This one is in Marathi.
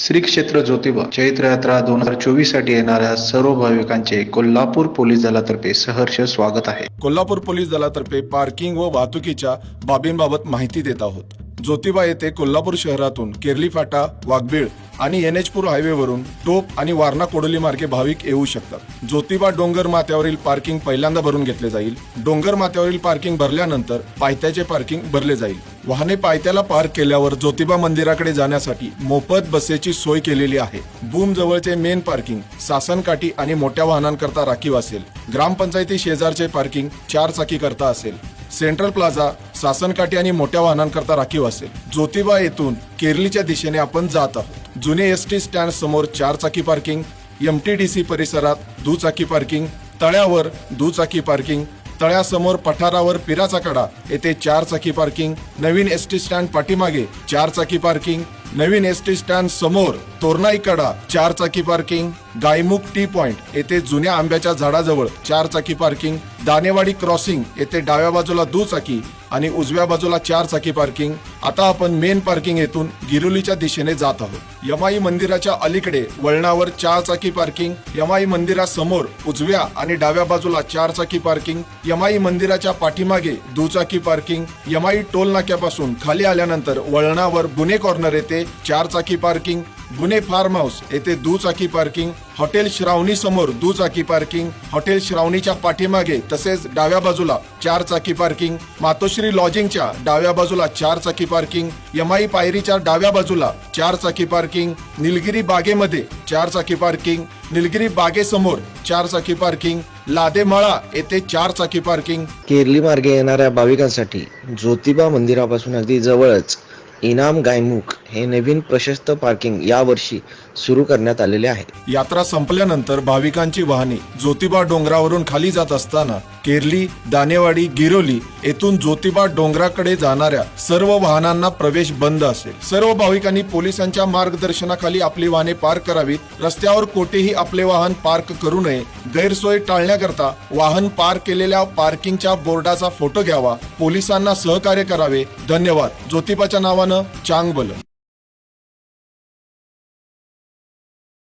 श्री क्षेत्र ज्योतिबा चैत्र यात्रा दोन हजार चोवीससाठी येणाऱ्या सर्व भाविकांचे कोल्हापूर पोलीस दलातर्फे सहर्ष स्वागत आहे. कोल्हापूर पोलीस दलातर्फे पार्किंग व वाहतुकीच्या बाबींबाबत माहिती देत आहोत. ज्योतिबा येथे कोल्हापूर शहरातून केरली फाटा वाघबीळ आणि एन एच पूर हायवेवरून टोप आणि वारणा कोडोली मार्गे भाविक येऊ शकतात. ज्योतिबा डोंगर माथ्यावरील पार्किंग पहिल्यांदा भरून घेतले जाईल. डोंगर माथ्यावरील पार्किंग भरल्यानंतर पायथ्याचे पार्किंग भरले जाईल. वाहने पायथ्याला पार्क केल्यावर ज्योतिबा मंदिराकडे जाण्यासाठी मोफत बसेची सोय केलेली आहे. बूम जवळचे मेन पार्किंग सासनकाठी आणि मोठ्या वाहनांकरता राखीव असेल. ग्रामपंचायती शेजारचे पार्किंग चार चाकी करता असेल. सेंट्रल प्लाझा सासनकाठी आणि मोठ्या वाहनांकरता राखीव असेल. ज्योतिबा येथून केरलीच्या दिशेने आपण जात आहोत. जुने एस टी स्टँड समोर चार चाकी parking M T D C परिसरात दुचाकी पार्किंग तळ्यावर दुचाकी पार्किंग तळ्यासमोर पठारावर पिराचा कडा. येथे चार चाकी पार्किंग नवीन एस टी स्टँड पाठीमागे चार चाकी पार्किंग नवीन एस टी स्टँड समोर तोरणाई कडा चार चाकी पार्किंग गायमुख टी पॉइंट येथे जुन्या आंब्याच्या झाडाजवळ चार चाकी पार्किंग दानेवाडी क्रॉसिंग येथे डाव्या बाजूला दुचाकी आणि उजव्या बाजूला चार चाकी पार्किंग आता आपण मेन पार्किंग येथून गिरोलीच्या दिशेने जात आहोत. यमाई मंदिराच्या अलीकडे वळणावर चार चाकी पार्किंग यमाई मंदिरासमोर उजव्या आणि डाव्या बाजूला चार चाकी पार्किंग यमाई मंदिराच्या पाठीमागे दुचाकी पार्किंग यमाई टोल नाक्यापासून खाली आल्यानंतर वळणावर गुन्हे कॉर्नर येथे चार चाकी पार्किंग गुन्हे फार्म हाऊस येथे दुचाकी पार्किंग हॉटेल श्रावणी समोर दुचाकी पार्किंग हॉटेल श्रावणीच्या पाठीमागे तसेच डाव्या बाजूला चार चाकी पार्किंग मातोश्री लॉजिंगच्या डाव्या बाजूला चार चाकी पार्किंग यमाई पायरीच्या डाव्या बाजूला चार चाकी पार्किंग निलगिरी बागेमध्ये चार चाकी पार्किंग निलगिरी बागेसमोर चार चाकी पार्किंग लादेमळा येथे चार चाकी पार्किंग. केरली मार्गे येणाऱ्या भाविकांसाठी ज्योतिबा मंदिरापासून अगदी जवळच इनाम गायमुख हे नवीन प्रशस्त पार्किंग यावर्षी सुरू करण्यात आलेले आहे. यात्रा संपल्यानंतर भाविकांची वाहने ज्योतिबा डोंगरावरून खाली जात असताना केरली दानेवाडी गिरोली येथून ज्योतिबा डोंगराकडे जाणाऱ्या सर्व वाहनांना प्रवेश बंद असेल. सर्व भाविकांनी पोलिसांच्या मार्गदर्शनाखाली आपली वाहने पार्क करावीत. रस्त्यावर कोठेही आपले वाहन पार्क करू नये. गैरसोय टाळण्याकरता वाहन पार्क केलेल्या पार्किंगच्या बोर्डाचा फोटो घ्यावा. पोलिसांना सहकार्य करावे. धन्यवाद. ज्योतिबाच्या नावानं चांगबल